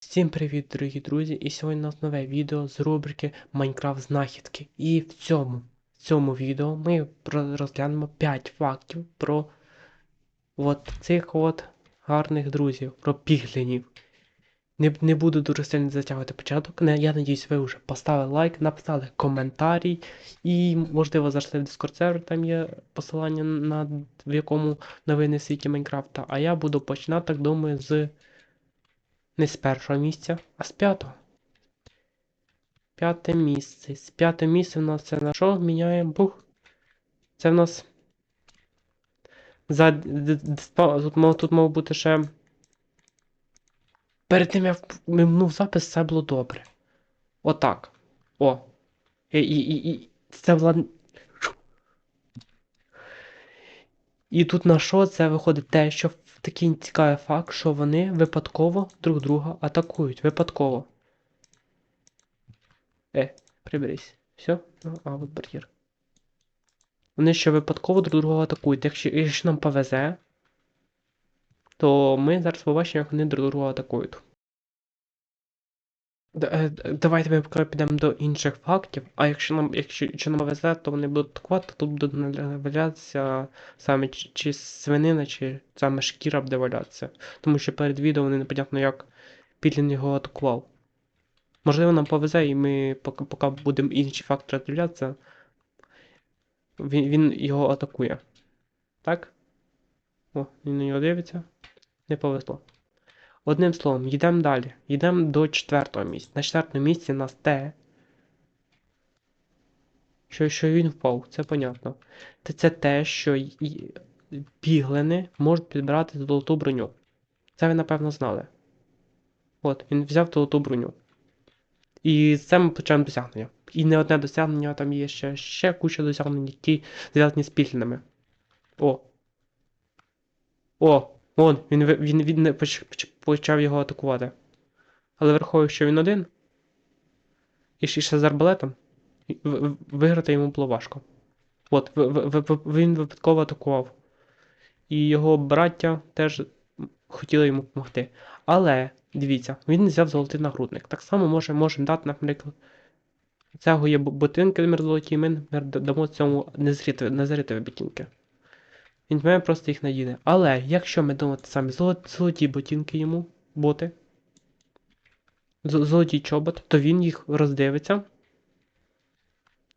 Всім привіт, дорогі друзі! І сьогодні у нас нове відео з рубрики Майнкрафт знахідки. І в цьому, в цьому відео ми розглянемо 5 фактів про от цих от гарних друзів, про піглінів. Не, не буду дуже сильно затягувати початок. Не, я надіюсь, ви вже поставили лайк, написали коментарій і, можливо, зайшли в Discord сервер, там є посилання на в якому новини світі Майнкрафта. А я буду починати, так думаю, з не з першого місця, а з п'ятого. П'яте місце. З п'яте місце в нас це на що міняємо? Бух. Це в нас. За... Тут мав, тут мав бути ще. Перед тим як мимнув запис, все було добре. Отак. О. І, і, і. Це була. І тут на що це виходить те, що такий цікавий факт, що вони випадково друг друга атакують. Випадково. Е, приберись. Все? Ну, а, от бар'єр. Вони ще випадково друг друга атакують. Якщо, якщо нам повезе, то ми зараз побачимо, як вони друг друга атакують. Е, Давайте ми поки підемо до інших фактів, а якщо нам, якщо, якщо нам повезе, то вони будуть атакувати, тут буде валятися саме чи, чи свинина, чи саме шкіра буде валятися. Тому що перед відео вони непонятно як Пітлін його атакував. Можливо, нам повезе, і ми поки, поки будемо інші фактори дивлятися, він, він його атакує. Так? О, він на нього дивиться. Не повезло. Одним словом, йдемо далі. Йдемо до четвертого місця. На четвертому місці нас те, що, що він впав, це понятно. Це, це те, що й- можуть підбирати золоту броню. Це ви, напевно, знали. От, він взяв золоту броню. І з цим почаємо досягнення. І не одне досягнення, там є ще, ще куча досягнень, які зв'язані з піглинами. О. О, вон, він, він, він, поч- поч- почав його атакувати. Але враховуючи, що він один, і ще з арбалетом, виграти йому було важко. От, він випадково атакував. І його браття теж хотіли йому допомогти. Але, дивіться, він взяв золотий нагрудник. Так само може, можемо дати, наприклад, цього є ботинки наприклад, золоті, ми дамо цьому незрітові ботинки. Він має просто їх надіне. Але якщо ми дамо те самі золоті, ботинки йому, боти, з- золоті чобот, то він їх роздивиться.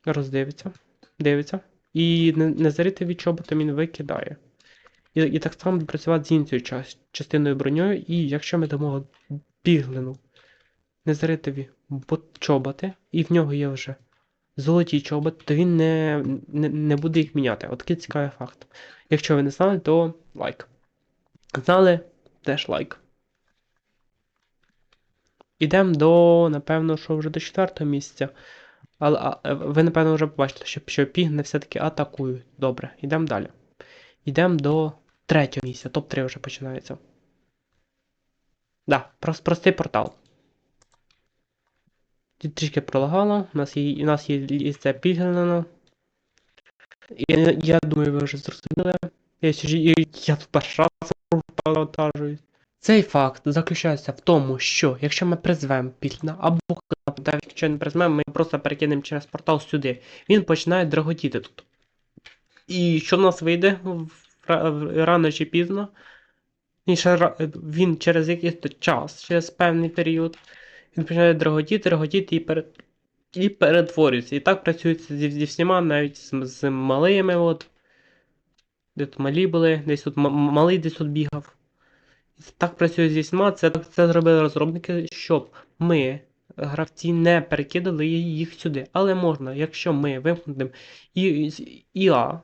Роздивиться, дивиться. І не- незаритові чоботи він викидає. І, і так само працювати з іншою час, частиною броньою, і якщо ми дамо біглину незаритові чоботи, і в нього є вже золоті чоботи, то він не, не, не буде їх міняти. От такий цікавий факт. Якщо ви не знали, то лайк. Знали, теж лайк. Ідемо до, напевно, що вже до четвертого місця. Але а, е, ви, напевно, вже побачили, що, що пігни все-таки атакують. Добре, йдемо далі. Йдемо до третього місця. Топ-3 вже починається. Да, прос- простий портал. Трішки пролагало. У нас є, у нас є лісце пігнено. Я, я думаю, ви вже зрозуміли. Я, я тут перший раз провантажуюсь. Цей факт заключається в тому, що якщо ми призвемо пітліна, або навіть якщо не призвемо, ми просто перекинемо через портал сюди, він починає драготіти тут. І що в нас вийде рано чи пізно? Він через якийсь час, через певний період, він починає драготіти, драготіти і, пере, і перетворюється. І так працюється зі, зі всіма, навіть з, з малими. От. Де тут малі були, десь тут малий десь тут бігав. Так працює зі всіма. Це, це зробили розробники, щоб ми, гравці, не перекидали їх сюди. Але можна, якщо ми вимкнемо ІА,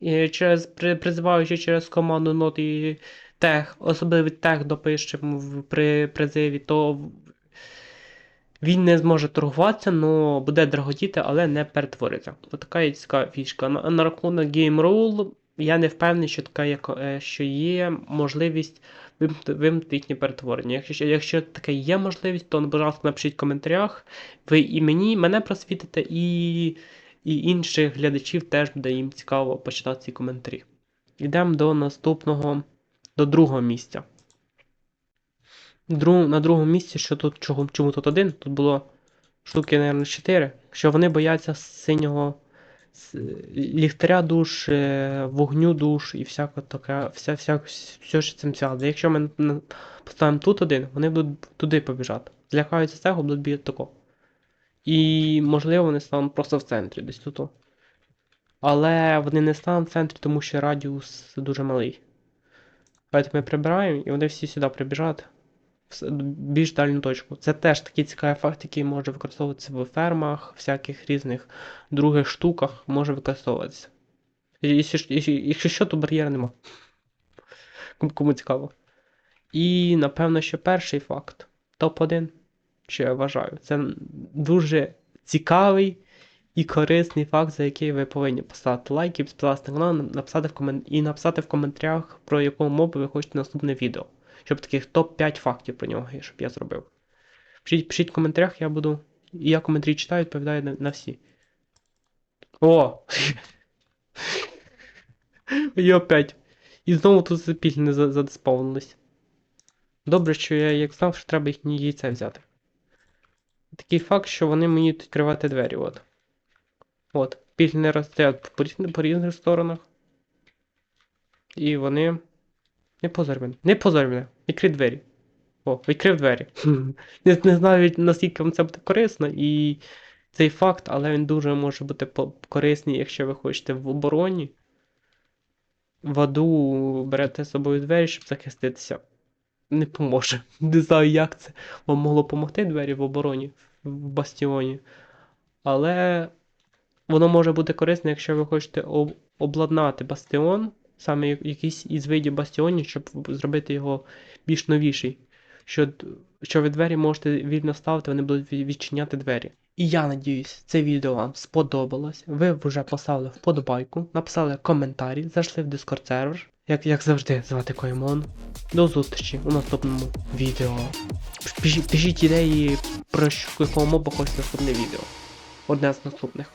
і через, призиваючи через команду нот і тех, особливо тех допишемо в, при призиві, то він не зможе торгуватися, але буде драготіти, але не перетвориться. Ось така є цікава фішка. На, на рахунок Game Rule я не впевнений, що така є, е, що є можливість вимкнути, їхнє перетворення. Якщо, якщо така є можливість, то, будь ласка, напишіть в коментарях. Ви і мені, мене просвітите, і, і інших глядачів теж буде їм цікаво почитати ці коментарі. Йдемо до наступного, до другого місця. На другому місці, що тут чого, чому тут один, тут було штуки, мабуть, 4, що вони бояться синього ліхтаря душ, е, вогню душ і всяко таке, вся, вся, все що цим зв'язано. Якщо ми поставимо тут один, вони будуть туди побіжати. Злякаються цього, будуть бігати тако. І можливо вони стануть просто в центрі, десь тут. Але вони не стануть в центрі, тому що радіус дуже малий. Давайте ми прибираємо, і вони всі сюди прибіжать більш дальню точку. Це теж такий цікавий факт, який може використовуватися в фермах, всяких різних других штуках може використовуватися. Якщо, що, то бар'єра нема. Кому, цікаво. І напевно, що перший факт топ-1, що я вважаю, це дуже цікавий і корисний факт, за який ви повинні поставити лайк і підписатися на канал, написати в комен... і написати в коментарях, про яку мову ви хочете наступне відео. Щоб таких топ-5 фактів про нього, щоб я зробив. Пишіть, пишіть в коментарях, я буду. І я коментарі читаю, відповідаю на, на всі. О! І опять. І знову тут запіль не. Добре, що я як знав, що треба їхні яйця взяти. Такий факт, що вони мені відкривати двері, от. От. Пільни розстоять по, різних- сторонах. І вони. Не позор. Не позор. Відкрий двері. О, відкрив двері. Не, не знаю наскільки вам це буде корисно, і цей факт, але він дуже може бути корисний, якщо ви хочете в обороні. В аду берете з собою двері, щоб захиститися. Не поможе. Не знаю, як це вам могло допомогти двері в обороні, в бастіоні. Але воно може бути корисне, якщо ви хочете об- обладнати бастіон, саме якийсь із видів бастіонів, щоб зробити його більш новіший. Що, що ви двері можете вільно ставити, вони будуть відчиняти двері. І я надіюсь, це відео вам сподобалось. Ви вже поставили вподобайку, написали коментарі, зайшли в Discord сервер. Як, як завжди, звати Коймон. До зустрічі у наступному відео. Пишіть, ідеї, про якого моба хочете наступне відео. Одне з наступних.